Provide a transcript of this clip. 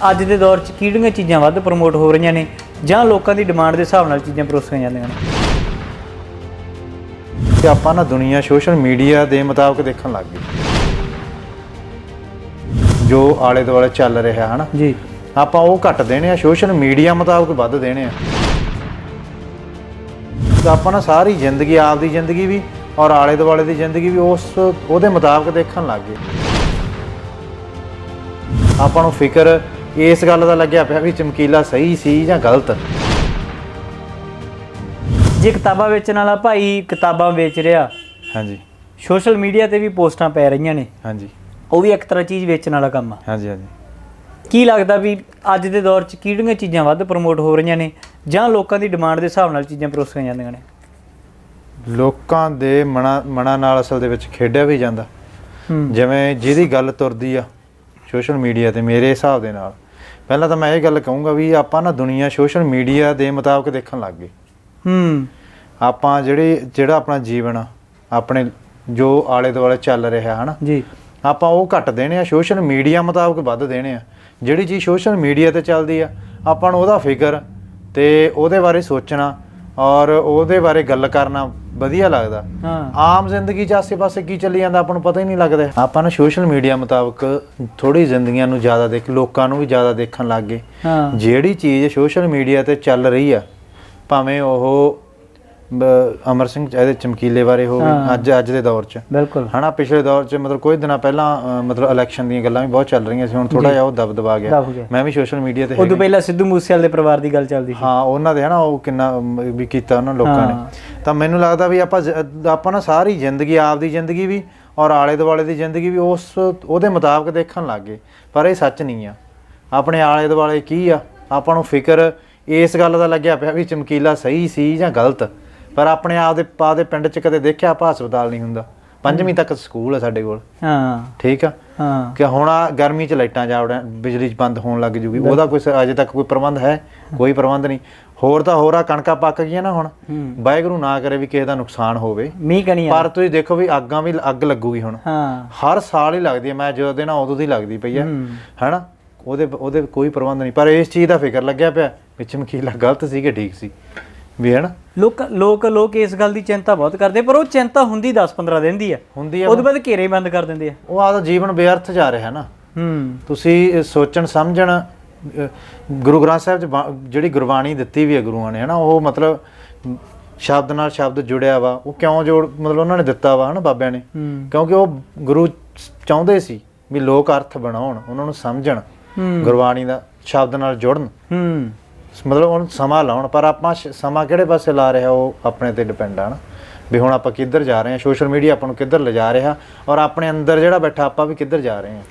ਅੱਜ ਦੇ ਦੌਰ 'ਚ ਕਿਹੜੀਆਂ ਚੀਜ਼ਾਂ ਵੱਧ ਪ੍ਰਮੋਟ ਹੋ ਰਹੀਆਂ ਨੇ ਜਾਂ ਲੋਕਾਂ ਦੀ ਡਿਮਾਂਡ ਦੇ ਹਿਸਾਬ ਨਾਲ ਚੀਜ਼ਾਂ ਪਰੋਸੀਆਂ ਜਾਂਦੀਆਂ ਨੇ? ਤੇ ਆਪਾਂ ਨਾ ਦੁਨੀਆ ਸੋਸ਼ਲ ਮੀਡੀਆ ਦੇ ਮੁਤਾਬਕ ਦੇਖਣ ਲੱਗ ਗਏ। ਜੋ ਆਲੇ ਦੁਆਲੇ ਚੱਲ ਰਿਹਾ ਹਨਾ? ਜੀ। ਆਪਾਂ ਉਹ ਘੱਟ ਦੇਣੇ ਆ ਸੋਸ਼ਲ ਮੀਡੀਆ ਮੁਤਾਬਕ ਵੱਧ ਦੇਣੇ ਆ। ਤਾਂ ਆਪਾਂ ਨਾ ਸਾਰੀ ਜ਼ਿੰਦਗੀ ਆਪਦੀ ਜ਼ਿੰਦਗੀ ਵੀ ਔਰ ਆਲੇ ਦੁਆਲੇ ਦੀ ਜ਼ਿੰਦਗੀ ਵੀ ਉਸ ਉਹਦੇ ਮੁਤਾਬਕ ਦੇਖਣ ਲੱਗ ਗਏ। ਆਪਾਂ ਨੂੰ ਫਿਕਰ ਇਸ ਗੱਲ ਦਾ ਲੱਗਿਆ ਪਿਆ ਵੀ ਚਮਕੀਲਾ ਸਹੀ ਸੀ ਜਾਂ ਗਲਤ? ਜੇ ਕਿਤਾਬਾਂ ਵੇਚਣ ਵਾਲਾ ਭਾਈ ਕਿਤਾਬਾਂ ਵੇਚ ਰਿਹਾ ਹਾਂਜੀ। ਸੋਸ਼ਲ ਮੀਡੀਆ ਤੇ ਵੀ ਪੋਸਟਾਂ ਪੈ ਰਹੀਆਂ ਨੇ। ਹਾਂਜੀ। ਉਹ ਵੀ ਇੱਕ ਤਰ੍ਹਾਂ ਚੀਜ਼ ਵੇਚਣ ਵਾਲਾ ਕੰਮ ਆ। ਹਾਂਜੀ ਹਾਂਜੀ। ਕੀ ਲੱਗਦਾ ਵੀ ਅੱਜ ਦੇ ਦੌਰ 'ਚ ਕਿਹੜੀਆਂ ਚੀਜ਼ਾਂ ਵੱਧ ਪ੍ਰਮੋਟ ਹੋ ਰਹੀਆਂ ਨੇ ਜਾਂ ਲੋਕਾਂ ਦੀ ਡਿਮਾਂਡ ਦੇ ਹਿਸਾਬ ਨਾਲ ਚੀਜ਼ਾਂ ਪਰੋਸੀਆਂ ਜਾਂਦੀਆਂ ਨੇ? ਲੋਕਾਂ ਦੇ ਮਨਾ ਮਨਾਂ ਨਾਲ ਅਸਲ ਦੇ ਵਿੱਚ ਖੇਡਿਆ ਵੀ ਜਾਂਦਾ। ਜਿਵੇਂ ਜਿਹਦੀ ਗੱਲ ਤੁਰਦੀ ਆ ਸੋਸ਼ਲ ਮੀਡੀਆ ਤੇ ਮੇਰੇ ਹਿਸਾਬ ਦੇ ਨਾਲ ਪਹਿਲਾਂ ਤਾਂ ਮੈਂ ਇਹ ਗੱਲ ਕਹੂੰਗਾ ਵੀ ਆਪਾਂ ਨਾ ਦੁਨੀਆ ਸੋਸ਼ਲ ਮੀਡੀਆ ਦੇ ਮੁਤਾਬਕ ਦੇਖਣ ਲੱਗ ਗਏ। ਹੂੰ। ਆਪਾਂ ਜਿਹੜੇ ਜਿਹੜਾ ਆਪਣਾ ਜੀਵਨ ਆਪਣੇ ਜੋ ਆਲੇ ਦੁਆਲੇ ਚੱਲ ਰਿਹਾ ਹਨਾ ਜੀ। ਆਪਾਂ ਉਹ ਘੱਟ ਦੇਣੇ ਆ ਸੋਸ਼ਲ ਮੀਡੀਆ ਮੁਤਾਬਕ ਵੱਧ ਦੇਣੇ ਆ। ਜਿਹੜੀ ਚੀਜ਼ ਸੋਸ਼ਲ ਮੀਡੀਆ ਤੇ ਚੱਲਦੀ ਆ ਆਪਾਂ ਨੂੰ ਉਹਦਾ ਫਿਕਰ ਤੇ ਉਹਦੇ ਬਾਰੇ ਸੋਚਣਾ ਔਰ ਉਹਦੇ ਬਾਰੇ ਗੱਲ ਕਰਨਾ ਵਧੀਆ ਲੱਗਦਾ। ਹਾਂ। ਆਮ ਜ਼ਿੰਦਗੀ 'ਚ ਆਸੇ-ਪਾਸੇ ਕੀ ਚੱਲੀ ਜਾਂਦਾ ਆਪਾਂ ਨੂੰ ਪਤਾ ਹੀ ਨਹੀਂ ਲੱਗਦਾ। ਆਪਾਂ ਨਾ ਸੋਸ਼ਲ ਮੀਡੀਆ ਮੁਤਾਬਕ ਥੋੜੀ ਜ਼ਿੰਦਗੀਆਂ ਨੂੰ ਜ਼ਿਆਦਾ ਦੇਖ ਲੋਕਾਂ ਨੂੰ ਵੀ ਜ਼ਿਆਦਾ ਦੇਖਣ ਲੱਗ ਗਏ। ਜਿਹੜੀ ਚੀਜ਼ ਸੋਸ਼ਲ ਮੀਡੀਆ ਤੇ ਚੱਲ ਰਹੀ ਆ ਭਾਵੇਂ ਉਹ ਅਮਰ ਸਿੰਘ ਇਹਦੇ ਚਮਕੀਲੇ ਬਾਰੇ ਹੋਵੇ। ਅੱਜ ਅੱਜ ਦੇ ਦੌਰ 'ਚ ਬਿਲਕੁਲ ਹਨਾ ਪਿਛਲੇ ਦੌਰ 'ਚ ਮਤਲਬ ਕੁਝ ਦਿਨਾਂ ਪਹਿਲਾਂ ਮਤਲਬ ਇਲੈਕਸ਼ਨ ਦੀਆਂ ਗੱਲਾਂ ਵੀ ਬਹੁਤ ਚੱਲ ਰਹੀਆਂ ਸੀ ਹੁਣ ਥੋੜਾ। ਜਿਹਾ ਉਹ ਦਬ ਦਬਾ ਗਿਆ। ਮੈਂ ਵੀ ਸੋਸ਼ਲ ਮੀਡੀਆ ਤੇ ਉਦੋਂ। ਪਹਿਲਾਂ ਸਿੱਧੂ ਮੂਸੇਵਾਲੇ ਦੇ ਪਰਿਵਾਰ ਦੀ ਗੱਲ ਚੱਲਦੀ ਸੀ ਹਾਂ ਉਹਨਾਂ ਦੇ ਹਨਾ ਉਹ ਕਿੰਨਾ ਵੀ ਕੀਤਾ ਉਹਨਾਂ ਲੋਕਾਂ। ਨੇ ਤਾਂ ਮੈਨੂੰ ਲੱਗਦਾ ਵੀ ਆਪਾਂ ਆਪਾਂ ਨਾ ਸਾਰੀ ਜ਼ਿੰਦਗੀ ਆਪਦੀ ਜ਼ਿੰਦਗੀ ਵੀ ਔਰ ਆਲੇ ਦੁਆਲੇ ਦੀ ਜ਼ਿੰਦਗੀ ਵੀ ਉਸ ਉਹਦੇ ਮੁਤਾਬਕ ਦੇਖਣ ਲੱਗ ਗਏ ਪਰ ਇਹ ਸੱਚ ਨਹੀਂ ਆ ਆਪਣੇ ਆਲੇ ਦੁਆਲੇ ਕੀ ਆ ਆਪਾਂ ਨੂੰ ਫਿਕਰ ਇਸ ਗੱਲ ਦਾ ਲੱਗਿਆ ਪਿਆ ਵੀ ਚਮਕੀਲਾ ਸਹੀ ਸੀ ਜਾਂ ਗਲਤ ਪਰ ਆਪਣੇ ਆਪ ਦੇ ਪਾ ਦੇ ਪਿੰਡ 'ਚ ਕਦੇ ਦੇਖਿਆ ਆਪਾਂ ਹਸਪਤਾਲ ਨਹੀਂ ਹੁੰਦਾ? ਪੰਜਵੀਂ ਤੱਕ ਸਕੂਲ ਹੈ ਸਾਡੇ ਕੋਲ। ਹਾਂ। ਠੀਕ ਆ? ਹਾਂ। ਕਿ ਹੁਣ ਆ ਗਰਮੀ ਚ ਲਾਈਟਾਂ ਜਾਵੜਾਂ ਬਿਜਲੀ ਬੰਦ ਹੋਣ ਲੱਗ ਜੂਗੀ। ਉਹਦਾ ਕੋਈ ਅਜੇ ਤੱਕ ਕੋਈ ਪ੍ਰਬੰਧ ਹੈ? ਕੋਈ ਪ੍ਰਬੰਧ ਨਹੀਂ। ਹੋਰ ਤਾਂ ਹੋਰ ਆ ਕਣਕਾਂ ਪੱਕ ਗਈਆਂ ਨਾ ਹੁਣ। ਵਾਹਿਗੁਰੂ ਨਾ ਕਰੇ ਵੀ ਕਿਸੇ ਦਾ ਨੁਕਸਾਨ ਹੋਵੇ। ਮੀਂਹ ਕਣੀ ਪਰ ਤੁਸੀਂ ਦੇਖੋ ਵੀ ਅੱਗਾਂ ਵੀ ਅੱਗ ਲੱਗੂਗੀ ਹੁਣ। ਹਾਂ। ਹਰ ਸਾਲ ਹੀ ਲੱਗਦੀ ਹੈ। ਮੈਂ ਜਦੋਂ ਦੇ ਨਾ ਉਦੋਂ ਦੀ ਲੱਗਦੀ ਪਈ ਹੂੰ। ਹੈਨਾ? ਉਹਦੇ ਉਹਦੇ ਕੋਈ ਪ੍ਰਬੰਧ ਨਹੀਂ। ਪਰ ਇਸ ਚੀਜ਼ ਦਾ ਫਿਕਰ ਲੱਗਿਆ ਪਿਆ। ਵਿੱਚ ਮਕੀਲਾ ਗਲਤ ਸੀ ਕਿ ਠੀਕ ਸੀ? ਵੀ ਹੈਨਾ ਲੋਕ ਲੋਕ ਲੋਕ ਇਸ ਗੱਲ ਦੀ ਚਿੰਤਾ ਬਹੁਤ ਕਰਦੇ ਪਰ ਉਹ ਚਿੰਤਾ ਹੁੰਦੀ 10-15 ਦਿਨ ਦੀ ਆ। ਹੁੰਦੀ ਆ ਉਹਦੇ ਬਾਅਦ ਘੇਰੇ ਹੀ ਬੰਦ ਕਰ ਦਿੰਦੇ ਆ। ਉਹ ਆਦਾ ਜੀਵਨ ਬੇਅਰਥ ਜਾ ਰਿਹਾ ਨਾ। ਹੂੰ। ਤੁਸੀਂ ਸੋਚਣ ਸਮਝਣ ਗੁਰੂ ਗ੍ਰੰਥ ਸਾਹਿਬ ਚ ਜਿਹੜੀ ਗੁਰਬਾਣੀ ਦਿੱਤੀ ਵੀ ਹੈ ਗੁਰੂਆਂ ਨੇ ਹਨਾ ਉਹ ਮਤਲਬ ਸ਼ਬਦ ਨਾਲ ਸ਼ਬਦ ਜੁੜਿਆ ਵਾ ਉਹ ਕਿਉਂ ਜੋੜ ਮਤਲਬ ਉਹਨਾਂ ਨੇ ਦਿੱਤਾ ਵਾ ਹਨਾ ਬਾਬਿਆਂ ਨੇ? ਹੂੰ। ਕਿਉਂਕਿ ਉਹ ਗੁਰੂ ਚਾਹੁੰਦੇ ਸੀ ਵੀ ਲੋਕ ਅਰਥ ਬਣਾਉਣ ਉਹਨਾਂ ਨੂੰ ਸਮਝਣ ਹੂੰ। ਗੁਰਬਾਣੀ ਦਾ ਸ਼ਬਦ ਨਾਲ ਜੁੜਨ। ਹੂੰ। ਮਤਲਬ ਉਹਨੂੰ ਸਮਾਂ ਲਾਉਣ, ਪਰ ਆਪਾਂ ਸ਼- ਸਮਾਂ ਕਿਹੜੇ ਪਾਸੇ ਲਾ ਰਿਹਾ ਉਹ ਆਪਣੇ ਤੇ ਡਿਪੈਂਡ ਆ ਨਾ? ਵੀ ਹੁਣ ਆਪਾਂ ਕਿੱਧਰ ਜਾ ਰਹੇ ਹਾਂ ਸੋਸ਼ਲ ਮੀਡੀਆ ਆਪਾਂ ਨੂੰ ਕਿੱਧਰ ਲਿਜਾ ਰਿਹਾ? ਔਰ ਆਪਣੇ ਅੰਦਰ ਜਿਹੜਾ ਬੈਠਾ ਆਪਾਂ ਵੀ ਕਿੱਧਰ ਜਾ ਰਹੇ ਹਾਂ